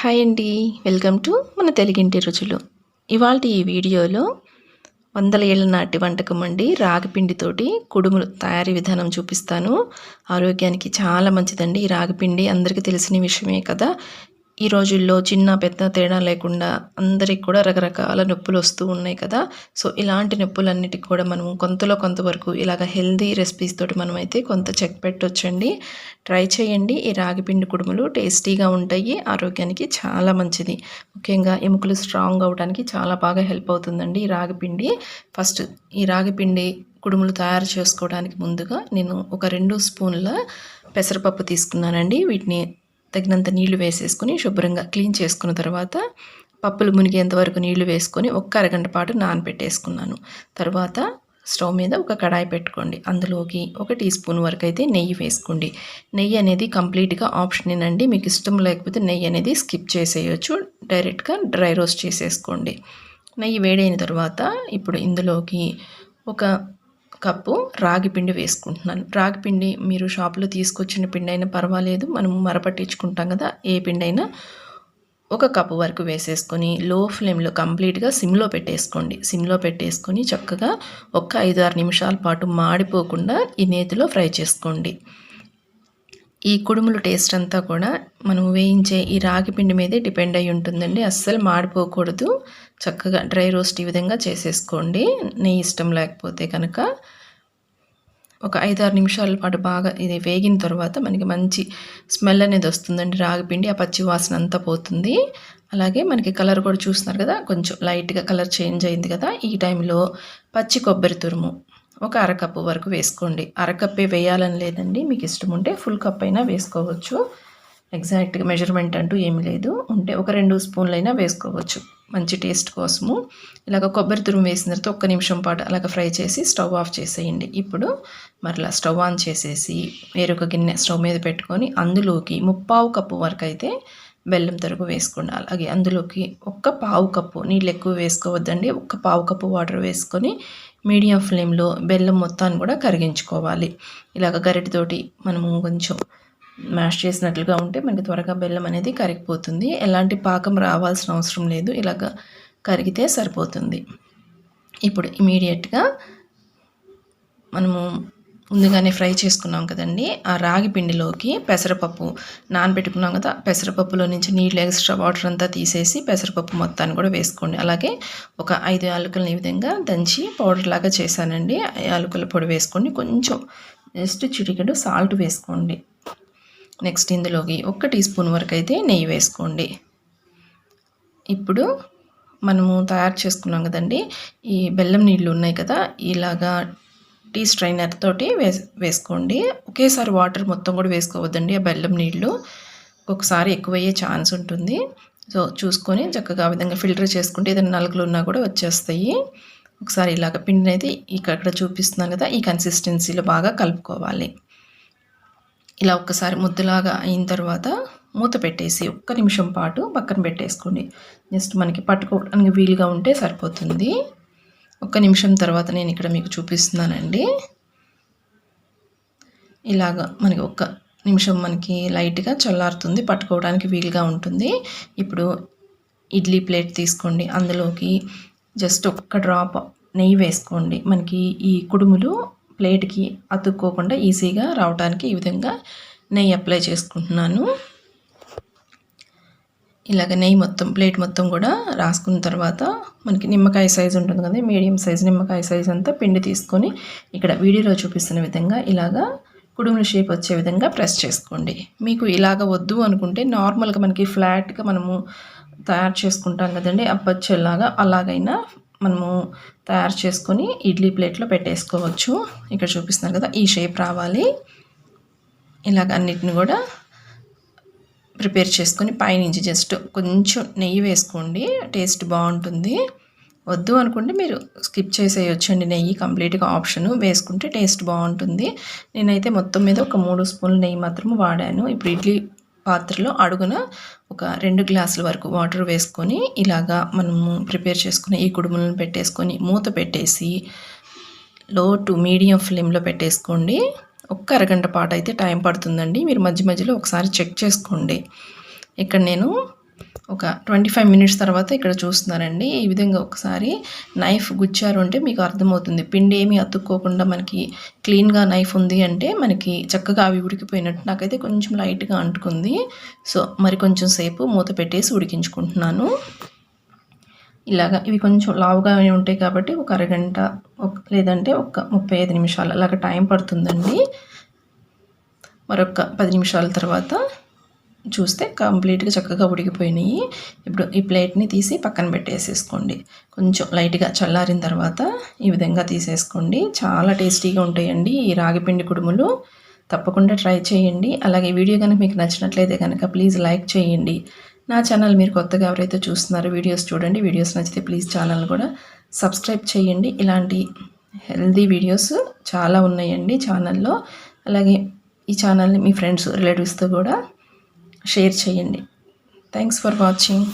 Hi అండి welcome to మన తెలుగింటి రుచులు. ఇవాళ ఈ వీడియోలో వందల ఏళ్ళ నాటి వంటకం అండి. రాగిపిండితోటి కుడుములు తయారీ విధానం చూపిస్తాను. ఆరోగ్యానికి చాలా మంచిదండి ఈ రాగిపిండి. అందరికీ తెలిసిన విషయమే కదా. ఈ రోజుల్లో చిన్న పెద్ద తేడా లేకుండా అందరికి కూడా రకరకాల నొప్పులు వస్తూ ఉన్నాయి కదా. సో ఇలాంటి నొప్పులన్నిటికి కూడా మనం కొంతలో కొంతవరకు ఇలాగ హెల్దీ రెసిపీస్ తోటి మనం అయితే కొంత చెక్ పెట్టొచ్చండి. ట్రై చేయండి. ఈ రాగిపిండి కుడుములు టేస్టీగా ఉంటాయి. ఆరోగ్యానికి చాలా మంచిది. ముఖ్యంగా ఎముకలు స్ట్రాంగ్ అవడానికి చాలా బాగా హెల్ప్ అవుతుందండి ఈ రాగిపిండి ఫస్ట్ ఈ రాగిపిండి కుడుములు తయారు చేసుకోవడానికి ముందుగా నేను ఒక రెండు స్పూన్ల పెసరపప్పు తీసుకున్నానండి. వీటిని తగినంత నీళ్ళు వేసేసుకొని శుభ్రంగా క్లీన్ చేసుకున్న తర్వాత పప్పులు మునిగేంత వరకు నీళ్ళు వేసుకొని ఒక్క అరగంట పాటు నానబెట్టేసుకున్నాను. తర్వాత స్టవ్ మీద ఒక కడాయి పెట్టుకోండి. అందులోకి ఒక టీ స్పూన్ వరకు అయితే నెయ్యి వేసుకోండి. నెయ్యి అనేది కంప్లీట్గా ఆప్షన్ అండి మీకు ఇష్టం లేకపోతే నెయ్యి అనేది స్కిప్ చేసేయచ్చు. డైరెక్ట్గా డ్రై రోస్ట్ చేసేసుకోండి. నెయ్యి వేడైన తర్వాత ఇప్పుడు ఇందులోకి ఒక కప్పు రాగి పిండి వేసుకుంటున్నాను. రాగి పిండి మీరు షాప్లో తీసుకొచ్చిన పిండి అయినా పర్వాలేదు. మనం మరపట్టించుకుంటాం కదా ఏ పిండి అయినా ఒక కప్పు వరకు వేసేసుకొని లో ఫ్లేమ్లో కంప్లీట్గా సిమ్లో పెట్టేసుకోండి. సిమ్లో పెట్టేసుకొని చక్కగా ఒక ఐదు ఆరు నిమిషాల పాటు మాడిపోకుండా ఈ నేతిలో ఫ్రై చేసుకోండి. ఈ కుడుములు టేస్ట్ అంతా కూడా మనం వేయించే ఈ రాగి పిండి మీదే డిపెండ్ అయి ఉంటుందండి. అస్సలు మాడిపోకూడదు. చక్కగా డ్రై రోస్ట్ ఈ విధంగా చేసేసుకోండి. నెయ్యి ఇష్టం లేకపోతే కనుక ఒక ఐదు ఆరు నిమిషాల పాటు బాగా ఇది వేగిన తర్వాత మనకి మంచి స్మెల్ అనేది వస్తుందండి రాగిపిండి ఆ పచ్చి వాసన అంతా పోతుంది. అలాగే మనకి కలర్ కూడా చూస్తున్నారు కదా కొంచెం లైట్గా కలర్ చేంజ్ అయింది కదా ఈ టైంలో పచ్చి కొబ్బరి తురుము. ఒక అరకప్పు వరకు వేసుకోండి. అరకప్పే వేయాలని లేదండి. మీకు ఇష్టం ఉంటే ఫుల్ కప్ అయినా వేసుకోవచ్చు. ఎగ్జాక్ట్గా మెజర్మెంట్ అంటూ ఏమీ లేదు. ఉంటే ఒక రెండు స్పూన్లైనా వేసుకోవచ్చు. మంచి టేస్ట్ కోసము. ఇలాగ కొబ్బరి తురుము వేసిన తర్వాత ఒక్క నిమిషం పాటు అలాగ ఫ్రై చేసి స్టవ్ ఆఫ్ చేసేయండి. ఇప్పుడు మరలా స్టవ్ ఆన్ చేసేసి వేరొక గిన్నె స్టవ్ మీద పెట్టుకొని అందులోకి ముప్పావు కప్పు వరకు అయితే బెల్లం తరుగు వేసుకోండి. అలాగే అందులోకి ఒక్క పావు కప్పు నీళ్ళు ఎక్కువ వేసుకోవద్దండి. ఒక్క పావు కప్పు వాటర్ వేసుకొని మీడియం ఫ్లేమ్లో బెల్లం మొత్తాన్ని కూడా కరిగించుకోవాలి. ఇలాగ గరిటితోటి మనము కొంచెం మ్యాష్ చేసినట్లుగా ఉంటే మనకి త్వరగా బెల్లం అనేది కరిగిపోతుంది. ఎలాంటి పాకం రావాల్సిన అవసరం లేదు. ఇలాగ కరిగితే సరిపోతుంది. ఇప్పుడు ఇమీడియట్గా మనము ముందుగానే ఫ్రై చేసుకున్నాం కదండి. ఆ రాగి పిండిలోకి పెసరపప్పు నానబెట్టుకున్నాం కదా పెసరపప్పులో నుంచి నీళ్ళు ఎక్స్ట్రా వాటర్ అంతా తీసేసి పెసరపప్పు మొత్తాన్ని కూడా వేసుకోండి. అలాగే ఒక ఐదు యాలకులను ఈ విధంగా దంచి పౌడర్ లాగా చేశానండి. యాలకుల పొడి వేసుకోండి కొంచెం జస్ట్ చిటికెడు సాల్ట్ వేసుకోండి. నెక్స్ట్ ఇందులోకి ఒక టీ స్పూన్ వరకు అయితే నెయ్యి వేసుకోండి. ఇప్పుడు మనము తయారు చేసుకున్నాం కదండి ఈ బెల్లం నీళ్ళు ఉన్నాయి కదా ఇలాగా టీ స్ట్రైనర్ తోటి వేస్ వేసుకోండి. ఒకేసారి వాటర్ మొత్తం కూడా వేసుకోవద్దండి ఆ బెల్లం నీళ్ళు ఒకసారి ఎక్కువయ్యే ఛాన్స్ ఉంటుంది. సో చూసుకొని చక్కగా ఆ విధంగా ఫిల్టర్ చేసుకుంటే ఏదైనా నలుగులు ఉన్నా కూడా వచ్చేస్తాయి. ఒకసారి ఇలాగ పిండిని అయితే ఇక్కడ చూపిస్తున్నాను కదా ఈ కన్సిస్టెన్సీలో బాగా కలుపుకోవాలి. ఇలా ఒక్కసారి ముద్దలాగా అయిన తర్వాత మూత పెట్టేసి ఒక్క నిమిషం పాటు పక్కన పెట్టేసుకోండి. జస్ట్ మనకి పట్టుకోవడానికి వీలుగా ఉంటే సరిపోతుంది. ఒక్క నిమిషం తర్వాత నేను ఇక్కడ మీకు చూపిస్తున్నానండి. ఇలాగా మనకి ఒక్క నిమిషం మనకి లైట్గా చల్లారుతుంది పట్టుకోవడానికి వీలుగా ఉంటుంది. ఇప్పుడు ఇడ్లీ ప్లేట్ తీసుకోండి. అందులోకి జస్ట్ ఒక్క డ్రాప్ నెయ్యి వేసుకోండి. మనకి ఈ కుడుములు ప్లేట్కి అతుక్కోకుండా ఈజీగా రావడానికి ఈ విధంగా నెయ్యి అప్లై చేసుకుంటున్నాను. ఇలాగ నెయ్యి మొత్తం ప్లేట్ మొత్తం కూడా రాసుకున్న తర్వాత మనకి నిమ్మకాయ సైజు ఉంటుంది కదా మీడియం సైజు నిమ్మకాయ సైజు అంతా పిండి తీసుకొని ఇక్కడ వీడియోలో చూపిస్తున్న విధంగా ఇలాగా కుడుముల షేప్ వచ్చే విధంగా ప్రెస్ చేసుకోండి. మీకు ఇలాగ వద్దు అనుకుంటే నార్మల్గా మనకి ఫ్లాట్గా మనము తయారు చేసుకుంటాం కదండి అప్పచ్చేలాగా అలాగైనా మనము తయారు చేసుకొని ఇడ్లీ ప్లేట్లో పెట్టేసుకోవచ్చు. ఇక్కడ చూపిస్తున్నారు కదా ఈ షేప్ రావాలి. ఇలాగ అన్నిటిని కూడా ప్రిపేర్ చేసుకొని పైనుంచి జస్ట్ కొంచెం నెయ్యి వేసుకోండి టేస్ట్ బాగుంటుంది. వద్దు అనుకుంటే మీరు స్కిప్ చేసేయొచ్చండి నెయ్యి కంప్లీట్గా ఆప్షన్. వేసుకుంటే టేస్ట్ బాగుంటుంది. నేనైతే మొత్తం మీద ఒక మూడు స్పూన్లు నెయ్యి మాత్రం వాడాను. ఇప్పుడు ఇడ్లీ పాత్రలో అడుగున ఒక రెండు గ్లాసుల వరకు వాటర్ వేసుకొని ఇలాగా మనము ప్రిపేర్ చేసుకుని ఈ కుడుములను పెట్టేసుకొని మూత పెట్టేసి లో టు మీడియం ఫ్లేమ్లో పెట్టేసుకోండి. ఒక్క అరగంట పాటు అయితే టైం పడుతుందండి. మీరు మధ్య మధ్యలో ఒకసారి చెక్ చేసుకోండి. ఇక్కడ నేను ఒక ట్వంటీ ఫైవ్ మినిట్స్ తర్వాత ఇక్కడ చూస్తున్నారండి ఈ విధంగా ఒకసారి నైఫ్ గుచ్చారు అంటే మీకు అర్థమవుతుంది. పిండి ఏమీ అతుక్కోకుండా మనకి క్లీన్గా నైఫ్ ఉంది అంటే మనకి చక్కగా అవి ఉడికిపోయినట్టు నాకైతే కొంచెం లైట్గా అంటుకుంది. సో మరి కొంచెం సేపు మూత పెట్టేసి ఉడికించుకుంటున్నాను. ఇలాగా ఇవి కొంచెం లావుగా ఉంటాయి కాబట్టి ఒక అరగంట ఒక లేదంటే ఒక ముప్పై ఐదు నిమిషాలు అలాగ టైం పడుతుందండి. మరొక పది నిమిషాల తర్వాత చూస్తే కంప్లీట్గా చక్కగా ఉడికిపోయినాయి. ఇప్పుడు ఈ ప్లేట్ని తీసి పక్కన పెట్టేసేసుకోండి. కొంచెం లైట్గా చల్లారిన తర్వాత ఈ విధంగా తీసేసుకోండి. చాలా టేస్టీగా ఉంటాయండి ఈ రాగిపిండి కుడుములు. తప్పకుండా ట్రై చేయండి. అలాగే వీడియో కనుక మీకు నచ్చినట్లయితే కనుక ప్లీజ్ లైక్ చేయండి. నా ఛానల్ మీరు కొత్తగా ఎవరైతే చూస్తున్నారో వీడియోస్ చూడండి. వీడియోస్ నచ్చితే ప్లీజ్ ఛానల్ కూడా సబ్స్క్రైబ్ చేయండి. ఇలాంటి హెల్దీ వీడియోస్ చాలా ఉన్నాయండి ఛానల్లో అలాగే ఈ ఛానల్ని మీ ఫ్రెండ్స్ రిలేటివ్స్తో కూడా షేర్ చేయండి. Thanks for watching